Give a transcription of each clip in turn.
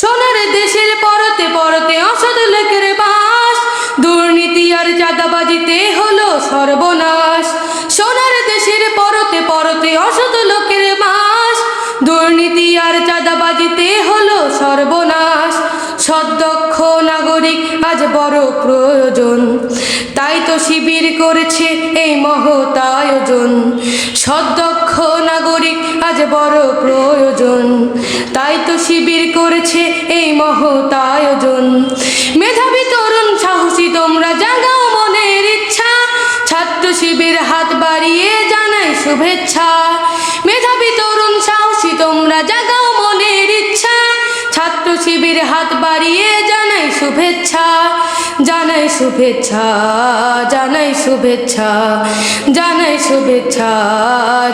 সোনার দেশের পরতে পরতে অসৎ লোকের বাস। দুর্নীতি আর চাঁদাবাজিতে হলো সর্বনাশ। সোনার দেশের পরতে পরতে অসৎ লোকের বাস। দুর্নীতি আর চাঁদাবাজিতে হলো সর্বনাশ। সদক্ষ নাগরিক আজ বড় প্রয়োজন। তাই তো শিবির করেছে এই মহৎ আয়োজন। সদক্ষ নাগরিক আজ বড় প্রয়োজন। তাই তো শিবির করেছে মহৎ আয়োজন মেধাবী তরুণ, সাহসী তোমরা, জাগাও মনের ইচ্ছা। ছাত্র শিবির হাত বাড়িয়ে জানাই শুভেচ্ছা। মেধাবী তরুণ, সাহসী তোমরা, জাগাও মনের ইচ্ছা। ছাত্র শিবির হাত বাড়িয়ে জানাই শুভেচ্ছা। জানাই শুভেচ্ছা জানাই শুভেচ্ছা জানাই শুভেচ্ছা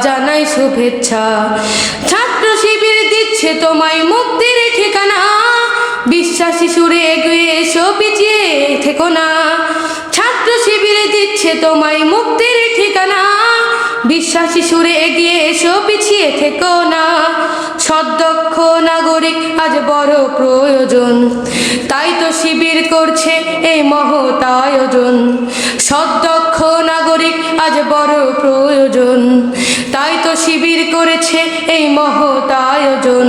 জানাই শুভেচ্ছা। ছাত্র শিবির দিচ্ছে তোমায় মুক্তির বিশ্বাসী সুরে এগিয়ে এসো, পিছিয়ে থেকো না। ছাত্র শিবিরে দিচ্ছে তোমায় মুক্তির ঠিকানা। বিশ্বাসী সুরে এগিয়ে এসো, পিছিয়ে থেকো না। সদক্ষ নাগরিক, আজ বড় প্রয়োজন। তাই তো শিবির করছে এই মহৎ আয়োজন। সদক্ষ নাগরিক, আজ বড় প্রয়োজন। তাই তো শিবির করেছে এই মহৎ আয়োজন।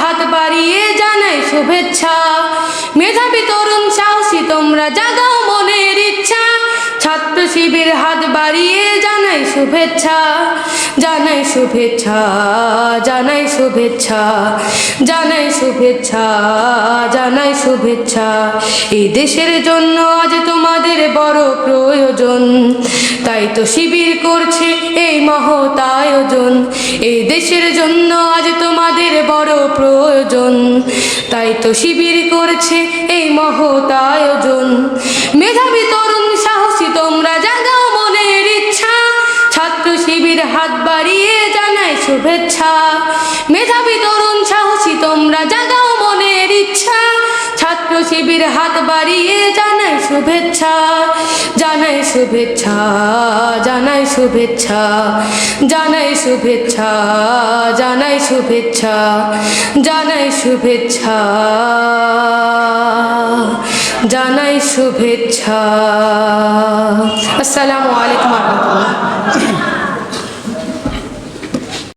হাত বাড়িয়ে জানাই শুভেচ্ছা। মেধাবী তরুণ সাহসী, তোমরা জাগাও মনের ইচ্ছা। ছাত্র শিবির হাত বাড়িয়ে জানাই শুভেচ্ছা জানাই শুভেচ্ছা জানাই শুভেচ্ছা জানাই শুভেচ্ছা জানাই শুভেচ্ছা। এই দেশের জন্য আজ তোমাদের বড় প্রয়োজন, তাই তো শিবির করছে এই মহৎ আয়োজন। এই দেশের জন্য আজ তোমাদের বড় প্রয়োজন। তাই তো শিবির করছে এই মহৎ আয়োজন। মেধাবী তরুণ সাহসী, তোমরা জাগাও মনের ইচ্ছা। ছাত্র শিবির হাত বাড়িয়ে জানায় শুভেচ্ছা। মেধাবী তরুণ সাহসী, তোমরা শিবির হাত বাড়িয়ে জানাই শুভেচ্ছা জানাই শুভেচ্ছা জানাই শুভেচ্ছা জানাই শুভেচ্ছা জানাই শুভেচ্ছা জানাই শুভেচ্ছা জানাই শুভেচ্ছা। আসসালামু আলাইকুম রহমতুল্লাহ।